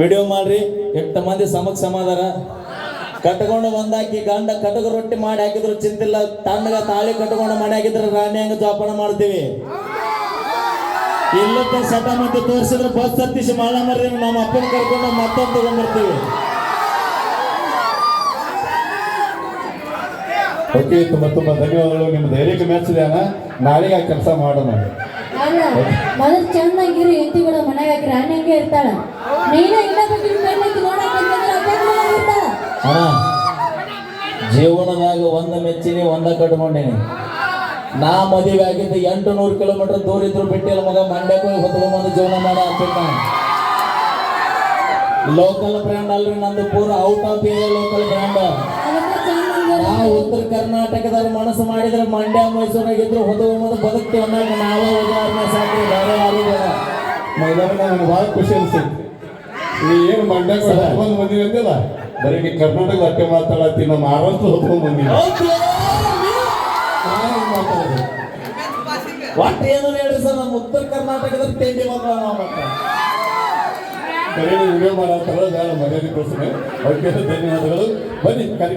Video ಮಾಡ್ರಿ. ಎಷ್ಟು ಮಂದಿ ಸಮಕ್ ಸಮಾಧಾನ. ಕಟ್ಕೊಂಡು ಬಂದಾಕಿ ಗಂಡ ಕಟಗ ರೊಟ್ಟಿ ಮಾಡಿ ಹಾಕಿದ್ರು ಚಿಂತಿಲ್ಲ ತಣ್ಣಗ ತಾಳಿ ಕಟ್ಕೊಂಡು ಮಾಡಿ ಹಾಕಿದ್ರೆ, ರಾಣಿ ಹಂಗ ಜೋಪಾನ ಮಾಡ್ತೀವಿ. ಇಲ್ಲದ ಸಟ ಮತ್ತೆ ತೋರಿಸಿದ್ರೆ, ಬಸ್ ಹತ್ತಿಸಿ ಮಾಡ ಮರ್ರಿ ನಮ್ಮ ಅಪ್ಪನ ಕರ್ಕೊಂಡು ಮತ್ತೊಂದು ತಗೊಂಡ್ಬರ್ತೀವಿ. ಓಕೆ ತುಂಬಾ ತುಂಬಾ ಧನ್ಯವಾದಗಳು. ನಿಮ್ಮ ಧೈರ್ಯಕ್ಕೆ ಮೆಚ್ಚಿದೆ ನಾಳೆಗೆ ಆ ಕೆಲಸ ಮಾಡೋಣ. ಅಲ್ಲ ಮೊದಲು ಚಂದಾಗಿರು ಹೆಂಡತಿಗಳು ಮನೆಗೆ ರಾಣ್ಯಂಗೆ ಇರ್ತಾಳ. ನೀನ ಇನ್ನೊಬ್ಬ ಕೈಲಕ್ಕೆ ನೋಡಕ್ ಬಂದ್ರೆ ಅದೇ ಇರ್ತಾಳ. ಅಣ್ಣ, ಜೀವನದಾಗ ಒಂದ ಮೆಚ್ಚಿನಿ, ಒಂದ ಕಟ್ಕೊಂಡೇನಿ. ನಾ ಮದುವೆ ಆಗಿದ್ದು ಎಂಟು ನೂರು ಕಿಲೋಮೀಟರ್ ದೂರ ಇದ್ರು ಬಿಟ್ಟಿಲ್ಲ ಮಗ ಮಂಡ್ಯಕ್ಕೆ ಹೋಗಿ ಹೊತ್ಕೊಂಡ್ಬಂದು ಜೀವನ ಮಾಡ ಅಂತ ಲೋಕಲ್ ಬ್ರ್ಯಾಂಡ್ ಅಲ್ರಿ ನಂದು ಪೂರ out of area local brand ಕರ್ನಾಟಕದಾಗ ಮನಸ್ಸು ಮಾಡಿದ್ರೆ ಮಂಡ್ಯ ಮೈಸೂರಾಗಿದ್ರು ಇದ್ರು ಹೊತ್ಕೊಂಡ್ಬಂದು ಬದುಕ್ತೀವಿ ಅನ್ನೋಕೆ ನಾವೇ ಉದಾಹರಣೆ ಸಾಕು ಬೇರೆ ಯಾರು ಬೇಡ. ಮೈದಾನ ನನಗೆ ಭಾಳ ಖುಷಿ ಅನ್ಸೈತಿ ನೀ ಏನು ಮಂಡ್ಯಕ್ಕೆ ಹೊತ್ಕೊಂಡು ಬಂದಿವಿ ಅಂದಿಲ್ಲ? ಬರೀ ನೀ ಕರ್ನಾಟಕದ ಅಟ್ಟೆ ಮಾತಾಡತ್ತಿ ನಮ್ಮ ಮಹಾರಾಷ್ಟ್ರ ಹೊತ್ಕೊಂಡು ಬಂದಿವಿ. ಒಟ್ಟು ಏನು ಹೇಳಿ ಸರ್ ನಮ್ಮ ಉತ್ತರ ಕರ್ನಾಟಕದ ತಿಂಡಿ ಮಕ್ಕಳು ನಾವು ಮತ್ತೆ ಬರೀ ವಿಡಿಯೋ ಮಾಡತ್ತಾರ ಬೇಡ ಮರ್ಯಾದೆಗೋಸ್ಕರ ಅವಕ್ಕೆ ಧನ್ಯವಾದಗಳು. ಬನ್ನಿ ಕಾರ್ಯಕ್ರಮ